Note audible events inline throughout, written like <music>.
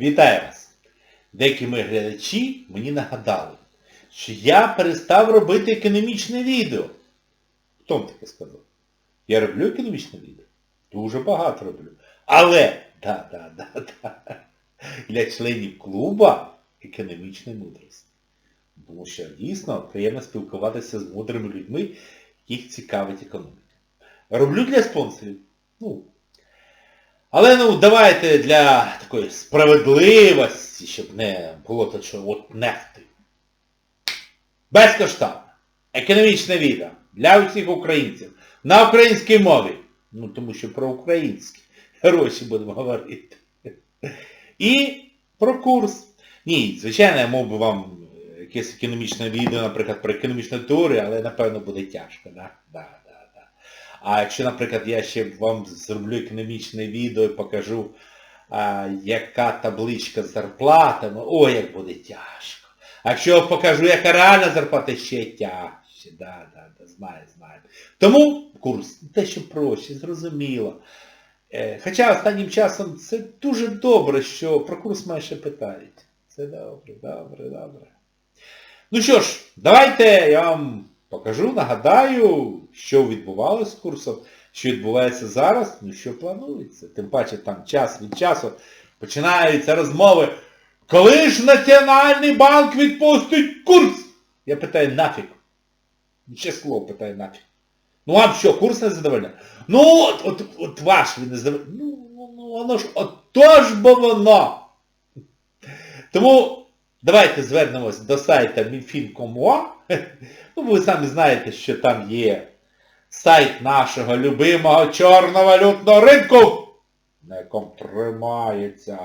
Вітаю вас! Деякі мої глядачі мені нагадали, що я перестав робити економічне відео. Хто вам таке сказав? Я роблю економічне відео? Дуже багато роблю. Але, да, да, да, да, для членів клуба економічної мудрості. Тому що дійсно приємно спілкуватися з мудрими людьми, яких цікавить економіка. Роблю для спонсорів. Ну, але ну давайте для такої справедливості, щоб не було то, що от нефти. Безкоштовно. Економічне відео для усіх українців. На українській мові. Ну тому що про українські гроші будемо говорити. І про курс. Ні, звичайно, я мов би вам якесь економічне відео, наприклад, про економічну теорію, але напевно буде тяжко? Да, да, да. А якщо, наприклад, я ще вам зроблю економічне відео і покажу, а, яка табличка з зарплатами, ой, як буде тяжко. А якщо я покажу, яка реальна зарплата, ще тяжче. Да, да, да, знаю, знаю. Тому курс дещо проще, зрозуміло. Е, Хоча останнім часом це дуже добре, що про курс майже питають. Це добре, добре, добре. Ну що ж, давайте я вам покажу, нагадаю, що відбувалося з курсом, що відбувається зараз, ну що планується. Тим паче там час від часу починаються розмови. Коли ж Національний банк відпустить курс? Я питаю, нафіг. Ще слово питаю нафіг. Ну вам що, курс не задовольняє? Ну от, от, от ваш він не задовольняє. Ну, ну, ну воно ж отож бо воно. Тому давайте звернемось до сайта minfin.com.ua. <laughs> Ну, ви самі знаєте, що там є сайт нашого любимого чорновалютного ринку, на якому тримається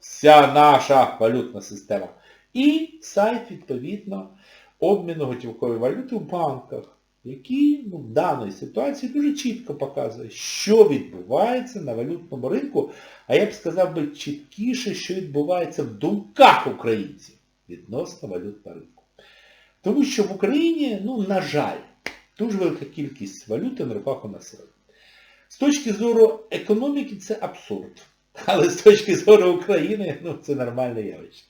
вся наша валютна система. І сайт, відповідно, обміну готівкової валюти в банках, який ну, в даній ситуації дуже чітко показує, що відбувається на валютному ринку, а я б сказав би чіткіше, що відбувається в думках українців відносно валютного ринку. Тому що в Україні, ну, на жаль, дуже велика кількість валюти на руках у населення. З точки зору економіки це абсурд. Але з точки зору України, ну, це нормальне явище.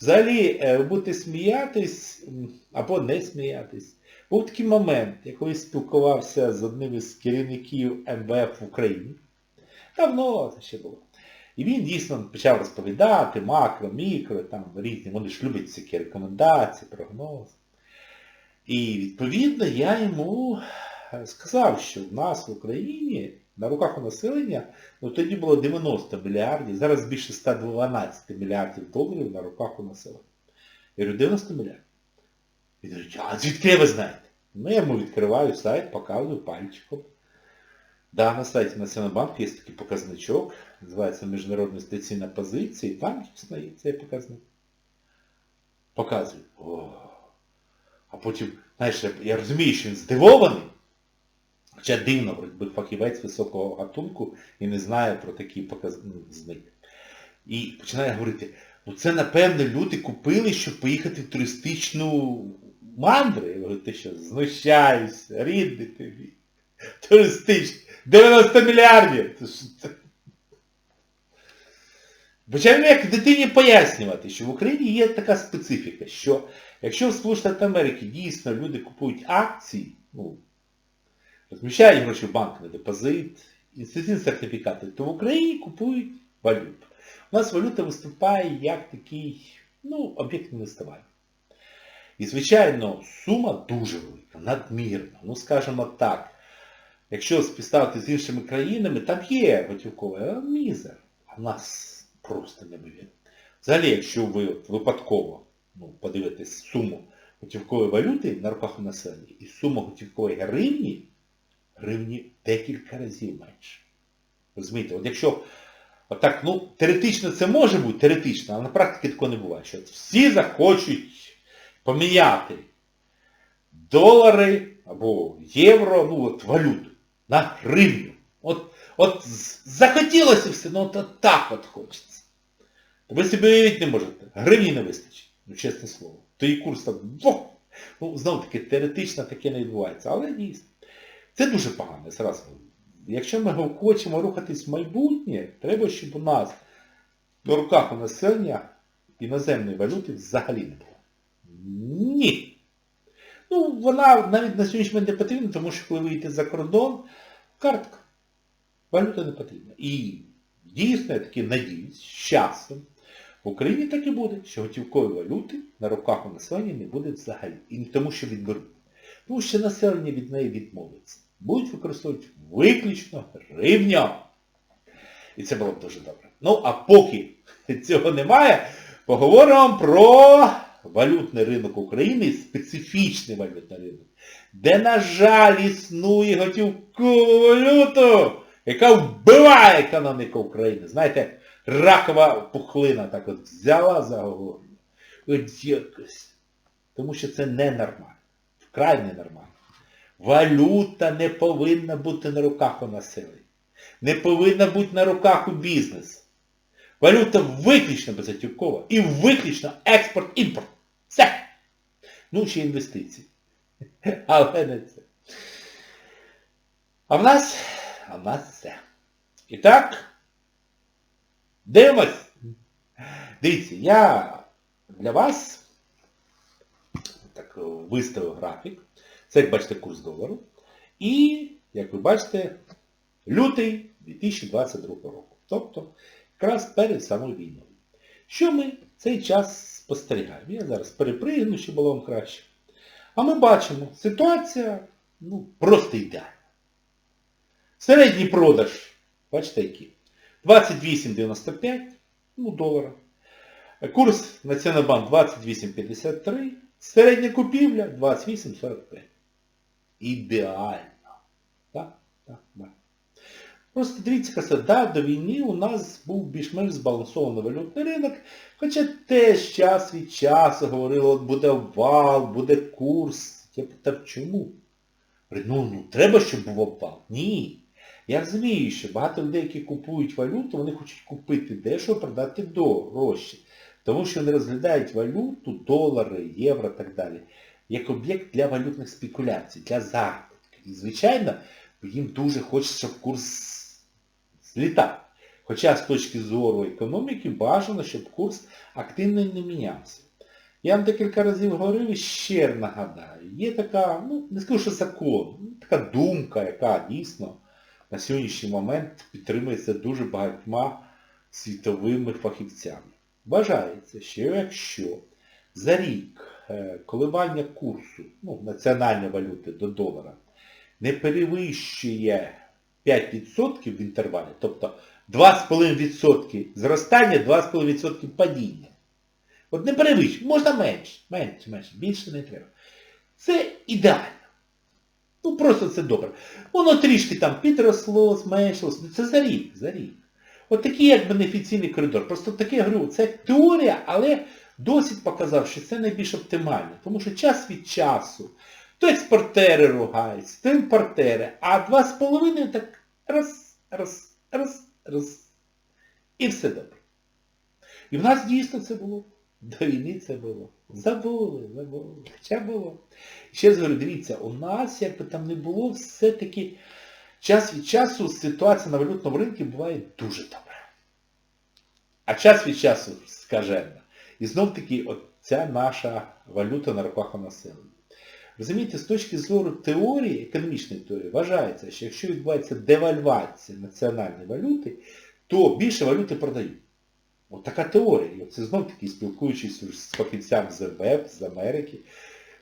Взагалі, е, будете сміятись або не сміятись. Був такий момент, я колись спілкувався з одним із керівників МВФ в Україні. Давно це ще було. І він дійсно почав розповідати макро, мікро, там різні, вони ж люблять всякі рекомендації, прогнози. І відповідно я йому сказав, що в нас в Україні на руках у населення, ну тоді було 90 мільярдів, зараз більше 112 мільярдів доларів на руках у населення. Я говорю, 90 мільярдів. Він говорить, а звідки ви знаєте? Ну, я йому відкриваю сайт, показую пальчиком. Да, на сайті Національного банку є такий показничок, називається Міжнародна інвестиційна позиція, і там дійсно є цей показник. Показую. О. А потім, знаєш, я, розумію, що він здивований. Хоча дивно, якби фахівець високого гатунку і не знає про такий показник. І починає говорити, ну це, напевно, люди купили, щоб поїхати в туристичну мандру. Я говорю, ти що, знущаюся, рідний тобі. Туристичний. 90 мільярдів. Почав як дитині пояснювати, що в Україні є така специфіка, що якщо в Сполучених Америки дійсно люди купують акції, ну, розміщають гроші в банк на депозит, інституційні сертифікати, то в Україні купують валюту. У нас валюта виступає як такий, ну, об'єкт інвестування. І, звичайно, сума дуже велика, надмірна. Ну, скажімо так, якщо співставити з іншими країнами, там є готівковий, а мізер. А в нас просто невивірно. Взагалі, якщо ви випадково ну, подивитесь суму готівкової валюти на руках у населення і суму готівкової гривні, гривні декілька разів менше. Розумієте, от якщо отак, ну, теоретично це може бути, теоретично, але на практиці такого не буває, що всі захочуть поміняти долари або євро, ну от валюту, на гривню. От, от захотілося все, ну от, так от хочеться. Ви собі уявити не можете. Гривні не вистачить, ну чесне слово. То і курс там! Ну, знову таки, теоретично таке не відбувається, але дійсно. Це дуже погано, зразу. Якщо ми хочемо рухатись в майбутнє, треба, щоб у нас на руках у населення іноземної валюти взагалі не було. Ні. Ну, вона навіть на сьогоднішній момент не потрібна, тому що коли ви йдете за кордон, картка. Валюта не потрібна. І дійсно, я таки надіюсь, з часом в Україні так і буде, що готівкової валюти на руках у населення не буде взагалі. І не тому, що відберуть. Тому що населення від неї відмовиться. Будуть використовувати виключно гривню. І це було б дуже добре. Ну, а поки <laughs> цього немає, поговоримо про валютний ринок України, специфічний валютний ринок, де, на жаль, існує готівкову валюту, яка вбиває економіку України. Знаєте, ракова пухлина так от взяла за голову. От якось. Тому що це ненормально. Вкрай ненормально. Валюта не повинна бути на руках у населення. Не повинна бути на руках у бізнесу. Валюта виключно безготівкова і виключно експорт-імпорт. Все. Ну, ще інвестиції. <laughs> Але не це. А в нас, а в нас все. І так, дивимось. Дивіться, я для вас так виставив графік. Це, як бачите, курс долару. І, як ви бачите, лютий 2022 року. Тобто, якраз перед самою війною. Що ми цей час спостерігаємо? Я зараз перепригну, щоб було вам краще. А ми бачимо, ситуація ну, просто ідеальна. Середній продаж, бачите який? 28,95 ну, долара. Курс Національбанк 28,53. Середня купівля 28,45. Ідеально. Так? Так, так. Просто дивіться, каса, да, до війни у нас був більш-менш збалансований валютний ринок, хоча теж час від часу говорили, от буде вал, буде курс. Я питав, чому? Ну, ну, треба, щоб був обвал. Ні. Я розумію, що багато людей, які купують валюту, вони хочуть купити дешево, продати дорожче. Тому що вони розглядають валюту, долари, євро і так далі, як об'єкт для валютних спекуляцій, для заробітків. І, звичайно, їм дуже хочеться, щоб курс злітав. Хоча з точки зору економіки бажано, щоб курс активно не мінявся. Я вам декілька разів говорив і ще нагадаю. Є така, ну, не скажу, що закон, ну, така думка, яка дійсно на сьогоднішній момент підтримується дуже багатьма світовими фахівцями. Вважається, що якщо за рік коливання курсу ну, національної валюти до долара не перевищує 5% в інтервалі, тобто 2,5% зростання, 2,5% падіння. От не перевищує, можна менше, менше, менше, більше не треба. Це ідеально. Ну просто це добре. Воно трішки там підросло, зменшилось. Ну це за рік, за рік. От такий як бенефіційний коридор. Просто таке я говорю, це теорія, але досвід показав, що це найбільш оптимально. Тому що час від часу то експортери ругаються, то імпортери, а два з половиною так раз, раз, раз, раз. І все добре. І в нас дійсно це було. До війни це було. Забули, забули. Хоча було. Ще раз говорю, дивіться, у нас, як би там не було, все-таки час від часу ситуація на валютному ринку буває дуже добра. А час від часу скажена. І знов таки ця наша валюта на руках у населення. Розумієте, з точки зору теорії, економічної теорії, вважається, що якщо відбувається девальвація національної валюти, то більше валюти продають. От така теорія. І це знов таки спілкуючись з фахівцями з МВФ, з Америки,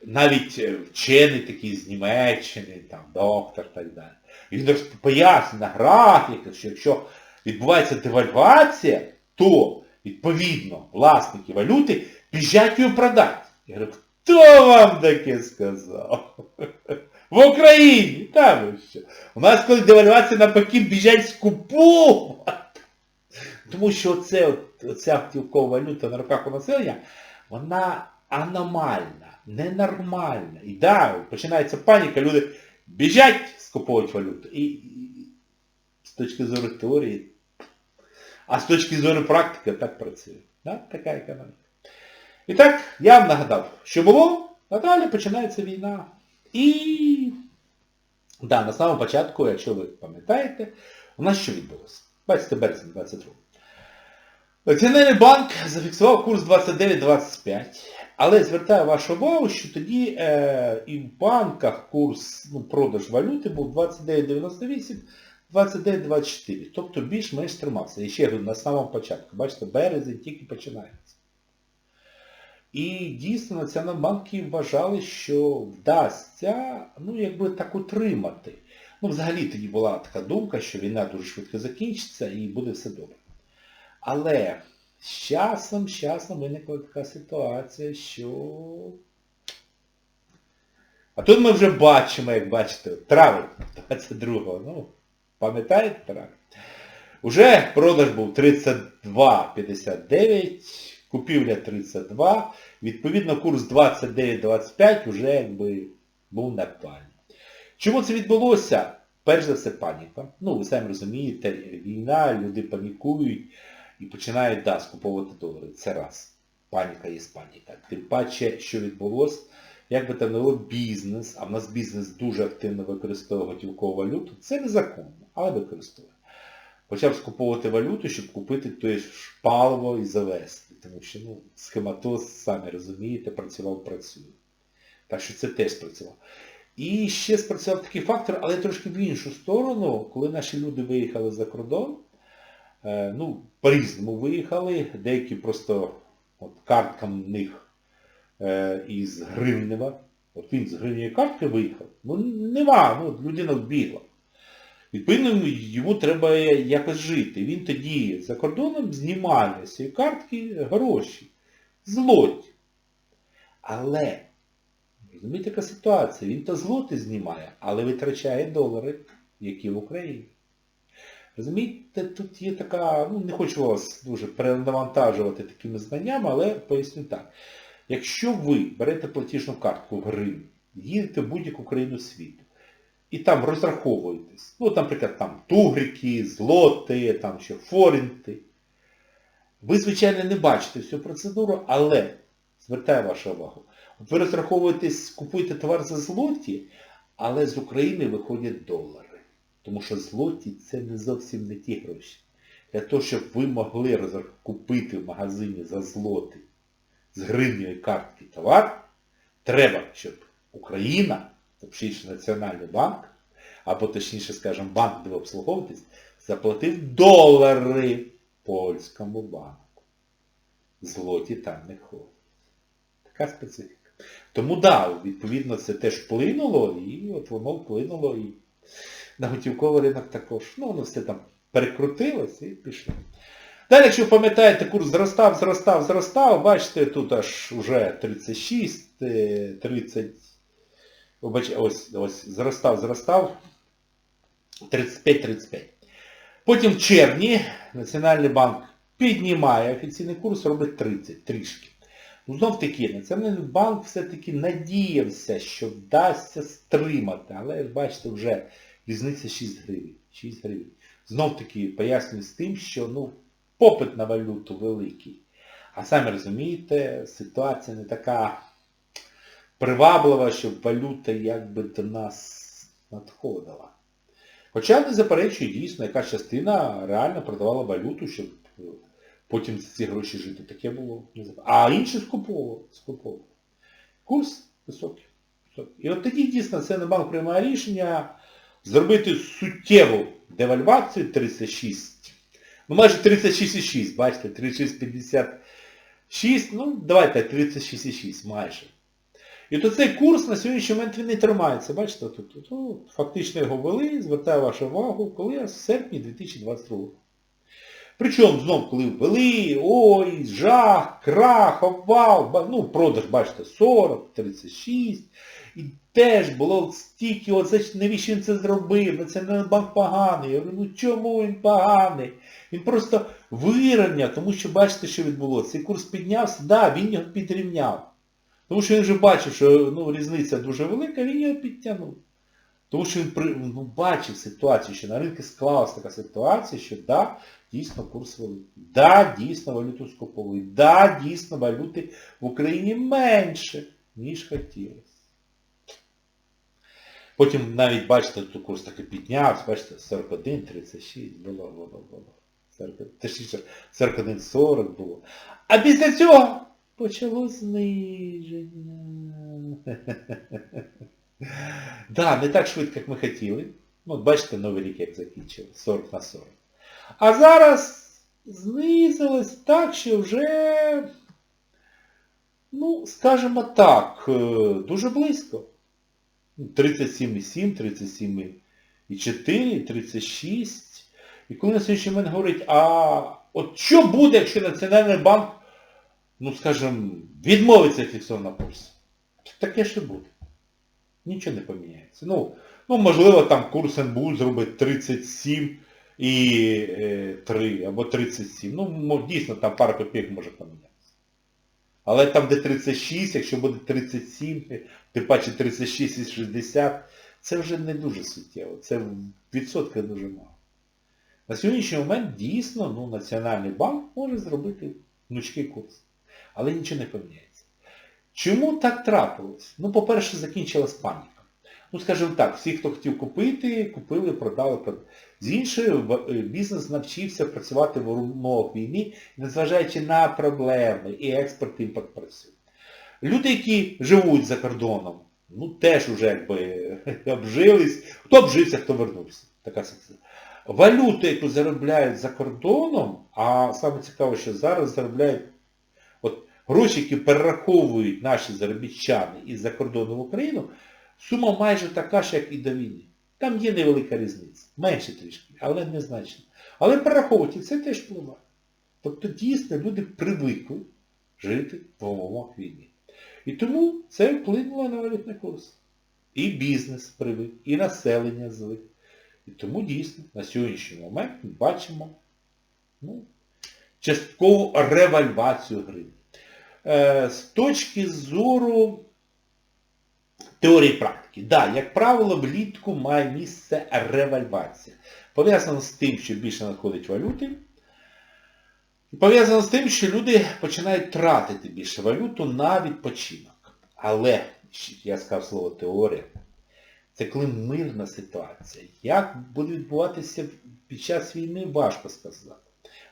навіть вчений такий з Німеччини, там, доктор і так далі. І він пояснює на графіках, що якщо відбувається девальвація, то, відповідно, власники валюти біжать її продати. Я говорю, хто вам таке сказав? <laughs> В Україні! Там що. У нас коли девальвація навпаки біжать скуповувати. <laughs> Тому що оце, оця готівкова валюта на руках у населення, вона аномальна, ненормальна. І да, починається паніка, люди біжать скуповують валюту. І, і з точки зору теорії, а з точки зору практики так працює. Да? Така економіка. І так, я вам нагадав, що було, а далі починається війна. І да, на самому початку, якщо ви пам'ятаєте, у нас що відбулося? 20 березня 22. Національний банк зафіксував курс 29,25, але звертаю вашу увагу, що тоді е, і в банках курс ну, продаж валюти був 29,98, 29,24. Тобто більш-менш тримався. І ще говорю, на самому початку. Бачите, березень тільки починається. І дійсно Національні банки вважали, що вдасться, ну, якби так утримати. Ну, взагалі тоді була така думка, що війна дуже швидко закінчиться і буде все добре. Але з часом, з часом виникла така ситуація, що... А тут ми вже бачимо, як бачите, травень 22-го, ну, пам'ятаєте травень? Уже продаж був 32,59, купівля 32, відповідно курс 29,25 вже якби був нормальний. Чому це відбулося? Перш за все паніка. Ну, ви самі розумієте, війна, люди панікують і починають, да, скуповувати долари. Це раз. Паніка є паніка. Тим паче, що відбулося, як би там не було бізнес, а в нас бізнес дуже активно використовує готівкову валюту, це незаконно, але використовує. Почав скуповувати валюту, щоб купити ж паливо і завести. Тому що ну, схематоз, самі розумієте, працював, працює. Так що це теж спрацював. І ще спрацював такий фактор, але трошки в іншу сторону, коли наші люди виїхали за кордон, е, ну, по-різному виїхали, деякі просто от, картка в них із гривнева. От він з гривневої картки виїхав. Ну нема, ну, людина вбігла. Відповідно, йому треба якось жити. Він тоді за кордоном знімає з цієї картки гроші. Злоті. Але, розумієте, така ситуація, він то злоти знімає, але витрачає долари, які в Україні. Розумієте, тут є така, ну не хочу вас дуже перенавантажувати такими знаннями, але поясню так. Якщо ви берете платіжну картку в гривні, їдете в будь-яку країну світу, і там розраховуєтесь, ну, наприклад, там тугрики, злоти, там ще форінти, ви, звичайно, не бачите всю процедуру, але, звертаю вашу увагу, ви розраховуєтесь, купуєте товар за злоті, але з України виходять долари. Тому що злоті це не зовсім не ті гроші. Для того, щоб ви могли купити в магазині за злоти з гривневої картки товар, треба, щоб Україна, точніше Національний банк, або точніше, скажімо, банк, де ви обслуговуєтесь, заплатив долари польському банку. Злоті там не ходить. Така специфіка. Тому да, відповідно, це теж вплинуло, і от воно вплинуло і на готівковий ринок також. Ну, воно все там перекрутилось і пішло. Далі, якщо ви пам'ятаєте, курс зростав, зростав, зростав, бачите, тут аж уже 36, е, 30, вибач, ось, ось, зростав, зростав, 35-35. Потім в червні Національний банк піднімає офіційний курс, робить 30, трішки. Ну, знов таки, Національний банк все-таки надіявся, що вдасться стримати, але, бачите, вже різниця 6 гривень. 6 гривень. Знов таки пояснюю з тим, що ну, попит на валюту великий. А самі розумієте, ситуація не така приваблива, щоб валюта якби до нас надходила. Хоча не заперечую, дійсно, яка частина реально продавала валюту, щоб е, потім за ці гроші жити. Таке було. А інші скуповували. скуповували. Курс високий. І от тоді дійсно Національний банк приймає рішення зробити суттєву девальвацію 36. Ну майже 36,6, бачите, 36,56, ну давайте 36,6 майже. І то цей курс на сьогоднішній момент він не тримається. Бачите, тут, тут, тут фактично його ввели, звертаю вашу увагу, коли в серпні 2022 року. Причому знов, коли ввели, ой, жах, крах, обвал, ну, продаж, бачите, 40, 36. І теж було стільки, за- навіщо він це зробив, Національний банк поганий. Я говорю, ну чому він поганий? Він просто вирівняв, тому що бачите, що відбулося. Цей курс піднявся, да, він його підрівняв. Тому що він вже бачив, що ну, різниця дуже велика, він його підтягнув. Тому що він ну, бачив ситуацію, що на ринку склалася така ситуація, що да, дійсно курс великий. Да, дійсно валюту скуповують. Да, дійсно валюти в Україні менше, ніж хотілося. Потім навіть, бачите, тут курс таки піднявся, бачите, 41, 36, було, було, було. 41, точніше, 41,40 було. А після цього почало зниження. <laughs> Да, не так швидко, як ми хотіли. Ну, бачите, новий рік як закінчив, 40 на 40. А зараз знизилось так, що вже, ну, скажімо так, е, дуже близько. 37,7, 37,4, 36. І коли на сьогоднішній момент говорить, а от що буде, якщо Національний банк, ну скажімо, відмовиться від фіксованого курсу? Таке ще буде. Нічого не поміняється. Ну, ну можливо, там курс НБУ зробить 37 і е, 3 або 37. Ну, дійсно, там пара копійок може помінятися. Але там, де 36, якщо буде 37, тим паче 36 і 60, це вже не дуже суттєво. Це в відсотках дуже мало. На сьогоднішній момент дійсно ну, Національний банк може зробити гнучкий курс. Але нічого не поміняється. Чому так трапилось? Ну, по-перше, закінчилась паніка. Ну, скажімо так, всі, хто хотів купити, купили, продали. З іншої, е, бізнес навчився працювати в умовах війни, незважаючи на проблеми, і експорт, імпорт працює. Люди, які живуть за кордоном, ну теж вже якби <laughs> обжились. Хто обжився, хто вернувся. Така ситуація. Валюту, яку заробляють за кордоном, а саме цікаво, що зараз заробляють от гроші, які перераховують наші заробітчани із-за кордону в Україну, сума майже така ж, як і до війни. Там є невелика різниця. Менше трішки, але незначно. Але перераховують, і це теж впливає. Тобто дійсно люди привикли жити в умовах війни. І тому це вплинуло на валютний курс. І бізнес привик, і населення звик. І тому дійсно на сьогоднішній момент ми бачимо ну, часткову ревальвацію гривні. Е, з точки зору теорії практики. Да, як правило, влітку має місце ревальвація. Пов'язано з тим, що більше надходить валюти. Пов'язано з тим, що люди починають тратити більше валюту на відпочинок. Але, я сказав слово теорія, це коли мирна ситуація. Як буде відбуватися під час війни, важко сказати.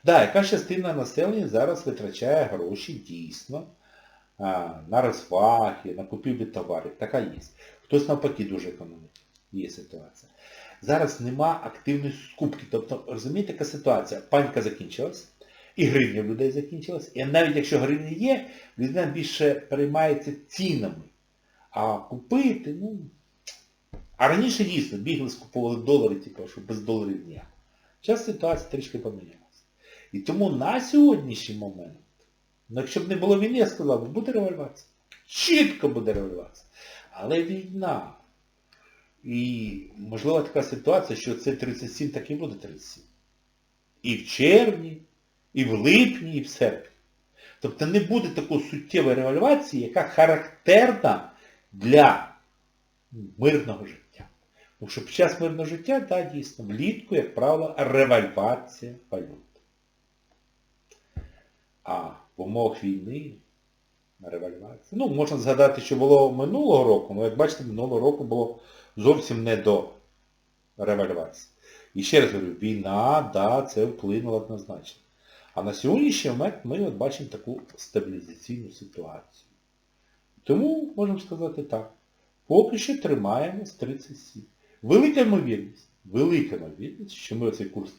Да, яка частина населення зараз витрачає гроші дійсно на розваги, на купівлю товарів. Така є. Хтось навпаки дуже економить. Є ситуація. Зараз нема активної скупки. Тобто, розумієте, яка ситуація? Паніка закінчилась, і гривня в людей закінчилась. І навіть якщо гривня є, людина більше переймається цінами. А купити, ну... А раніше дійсно бігли, скуповували долари, типу, що без доларів ніяк. Зараз ситуація трішки помінялася. І тому на сьогоднішній момент, ну якщо б не було війни, я сказав, буде револьвація. Чітко буде револьвація. Але війна. І можлива така ситуація, що це 37 так і буде 37. І в червні, і в липні, і в серпні. Тобто не буде такої суттєвої револьвації, яка характерна для мирного життя. Тому що під час мирного життя, так, дійсно, влітку, як правило, револьвація валют. А умовах війни револьвація. Ну, можна згадати, що було минулого року, але як бачите, минулого року було зовсім не до револьвації. І ще раз говорю, війна, да, це вплинуло однозначно. А на сьогоднішній момент ми от бачимо таку стабілізаційну ситуацію. Тому можемо сказати так. Поки що тримаємо з 37. Велика ймовірність, велика ймовірність, що ми оцей курс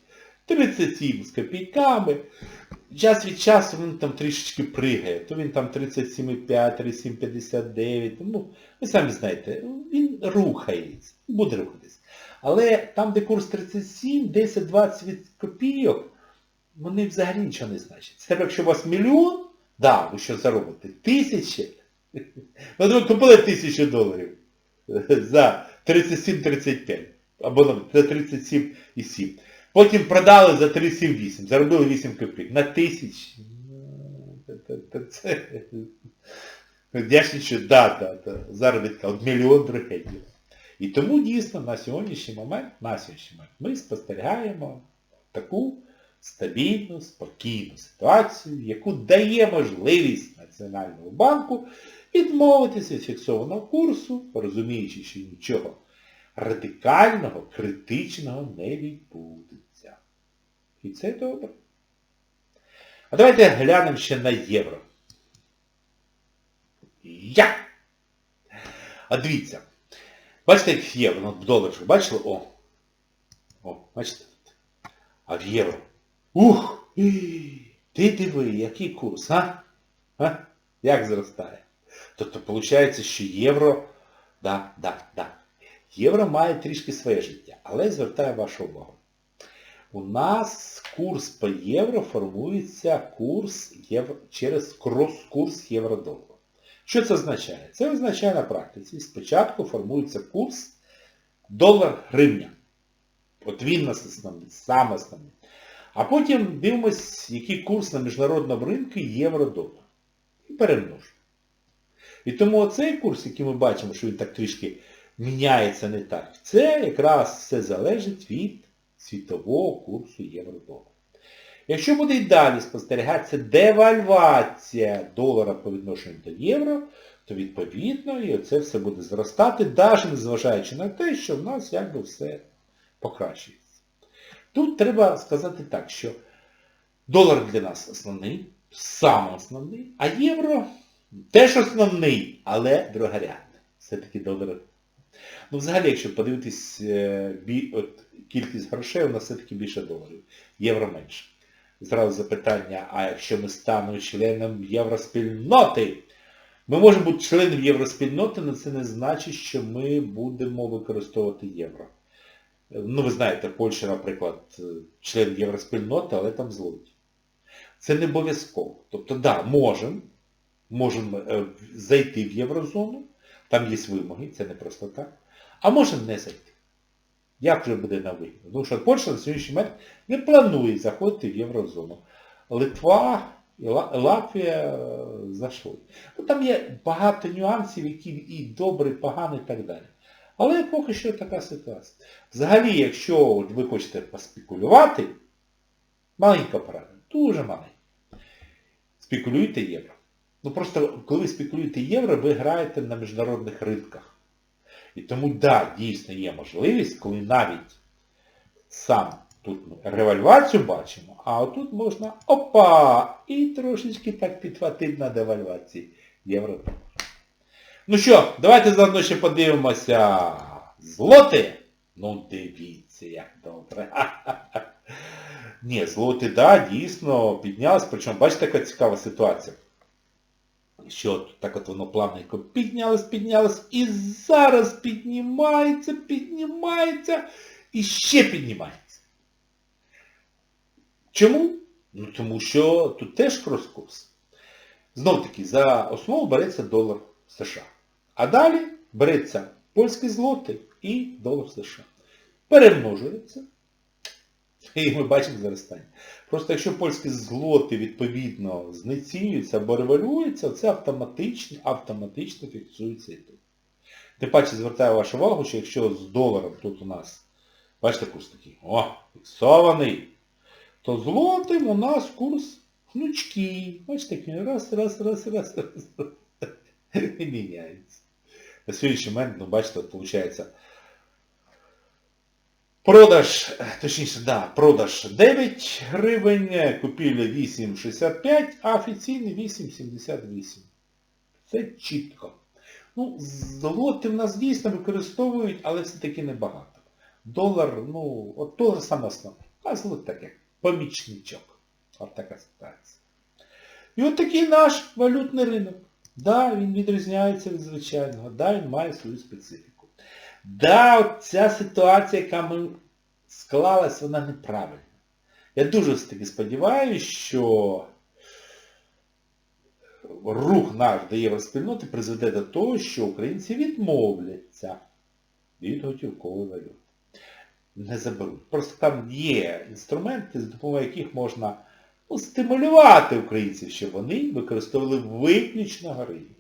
37 з копійками. Час від часу він там трішечки пригає. То він там 37,5, 37,59. Ну, ви самі знаєте, він рухається, буде рухатись. Але там, де курс 37, 10-20 від копійок, вони взагалі нічого не значать. Це якщо у вас мільйон, да, ви що заробите? Тисячі. <laughs> Ну, ви купили тисячу доларів за 37-35. Або навіть за 37,7. Потім продали за 37,8. Заробили 8 копійок. На. Ну, це- це- це- Дячніше, да, да, да, заробітка, от мільйон бригадів. І тому дійсно на сьогоднішній момент, на сьогоднішній момент ми спостерігаємо таку стабільну, спокійну ситуацію, яку дає можливість Національному банку відмовитися від фіксованого курсу, розуміючи, що нічого радикального, критичного не відбудеться. І це добре. А давайте глянемо ще на євро. Я! А дивіться. Бачите, як євро, ну, в доларах, бачили? О. О, бачите? А в євро. Ух! Ти диви, який курс, а? А? Як зростає? Тобто, виходить, що євро... Да, да, да. Євро має трішки своє життя, але звертаю вашу увагу. У нас курс по євро формується курс євро, через крос-курс євро-долара. Що це означає? Це означає на практиці. Спочатку формується курс долар-гривня. От він нас основний, саме основний. А потім дивимось, який курс на міжнародному ринку євро-долар. І перемножуємо. І тому оцей курс, який ми бачимо, що він так трішки міняється не так, це якраз все залежить від світового курсу євро-долара. Якщо буде і далі спостерігатися девальвація долара по відношенню до євро, то відповідно і це все буде зростати, навіть незважаючи на те, що в нас якби все покращується. Тут треба сказати так, що долар для нас основний, саме основний, а євро теж основний, але другорядний. Все-таки долар. Ну взагалі, якщо подивитись е, от, кількість грошей, у нас все-таки більше доларів. Євро менше. Зразу запитання, а якщо ми станемо членом євроспільноти? Ми можемо бути членом євроспільноти, але це не значить, що ми будемо використовувати євро. Ну, ви знаєте, Польща, наприклад, член євроспільноти, але там злоті. Це не обов'язково. Тобто, да, можемо, можемо е, зайти в єврозону, там є вимоги, це не просто так. А можемо не зайти. Як вже буде на вигід? Тому що Польща на сьогоднішній момент не планує заходити в Єврозону. Литва і Латвія зайшли. Ну, там є багато нюансів, які і добре, і погані, і так далі. Але поки що така ситуація. Взагалі, якщо ви хочете поспекулювати, маленька порада, дуже маленька. Спекулюйте євро. Ну просто коли ви спекулюєте євро, ви граєте на міжнародних ринках. І тому, так, да, дійсно є можливість, коли навіть сам тут ми револьвацію бачимо, а отут можна опа! І трошечки так підхватити на девальвації євро. Ну що, давайте заодно ще подивимося. Злоти? Ну дивіться, як добре. <laughs> Ні, злоти, да, дійсно піднялось, причому бачите, яка цікава ситуація що так от воно плавненько піднялось, піднялось і зараз піднімається, піднімається і ще піднімається. Чому? Ну тому що тут теж крос-курс. Знов таки, за основу береться долар США. А далі береться польський злотий і долар США. Перемножується. <laughs> І ми бачимо зростання. Просто якщо польські злоти відповідно знецінюються або революються, це автоматично автоматично фіксується і тут. Тим паче звертаю вашу увагу, що якщо з доларом тут у нас, бачите, курс такий, о, фіксований, то злотим у нас курс гнучкий. Бачите, такий раз, раз, раз, раз, раз. <laughs> І міняється. На сьогоднішній момент, ну бачите, виходить, Продаж, точніше, да, продаж 9 гривень, купівля 8,65, а офіційний 8,78. Це чітко. Ну, злоти в нас дійсно використовують, але все-таки небагато. Долар, ну, от то саме основне. А злот таке, помічничок. От така ситуація. І от такий наш валютний ринок. Да, він відрізняється від звичайного, да, він має свою специфіку. Да, ця ситуація, яка ми склалась, вона неправильна. Я дуже таки сподіваюся, що рух наш до євроспільноти призведе до того, що українці відмовляться від готівкової валюти. Не заберуть. Просто там є інструменти, за допомогою яких можна ну, стимулювати українців, щоб вони використовували виключно гривні.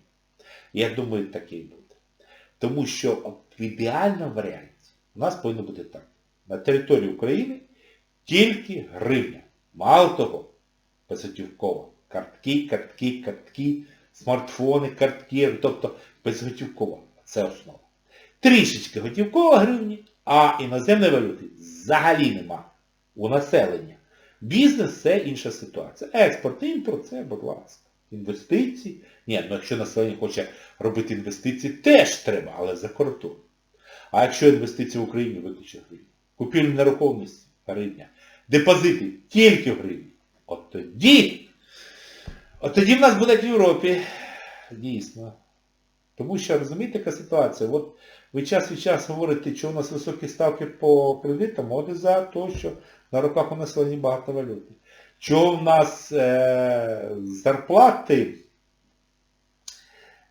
Я думаю, такий буде. Тому що в ідеальному варіанті у нас повинно бути так. На території України тільки гривня. Мало того, безготівкова. Картки, картки, картки, смартфони, картки, тобто безготівкова. Це основа. Трішечки готівкова гривні, а іноземної валюти взагалі нема у населення. Бізнес це інша ситуація. Експорт, імпорт це, будь ласка. Інвестиції. Ні, ну якщо населення хоче робити інвестиції, теж треба, але за кордон. А якщо інвестиції в Україні виключно гривні, купівлі нерухомості гривня, депозити тільки в гривні, от тоді, от тоді в нас буде в Європі. Дійсно. Тому що, розумієте, яка ситуація? От ви час від часу говорите, що у нас високі ставки по кредитам, і за те, що на руках у населення багато валюти. Чого в нас е, зарплати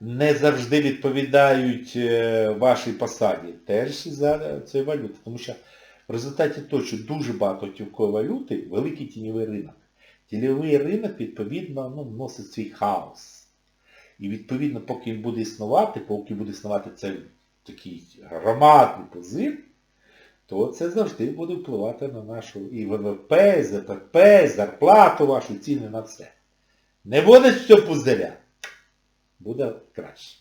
не завжди відповідають е, вашій посаді, теж за цієї валюти. Тому що в результаті того, що дуже багато готівкової валюти, великий тіньовий ринок. Тіньовий ринок, відповідно, ну, вносить свій хаос. І відповідно, поки він буде існувати, поки буде існувати цей такий громадний позив, то це завжди буде впливати на нашу і ВВП, і ЗПП, і зарплату вашу, ціни на все. Не буде цього пузиря. Буде краще.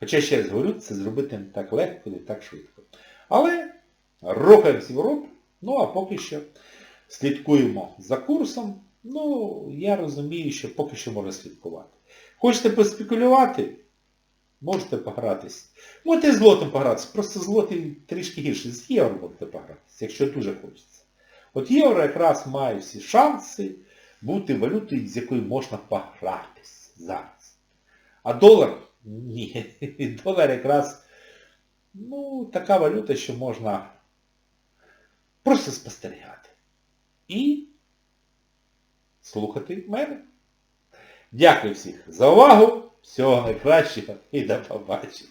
Хоча, ще раз говорю, це зробити не так легко, не так швидко. Але рухаємося в Європу, ну а поки що слідкуємо за курсом. Ну, я розумію, що поки що можна слідкувати. Хочете поспекулювати? Можете погратись. Можете з злотом погратися. Просто злотий трішки гірше. З євро можете погратися, якщо дуже хочеться. От євро якраз має всі шанси бути валютою, з якою можна погратись зараз. А долар? Ні. <laughs> Долар якраз ну, така валюта, що можна просто спостерігати. І слухати мене. Дякую всіх за увагу. Всього найкращого і до побачення.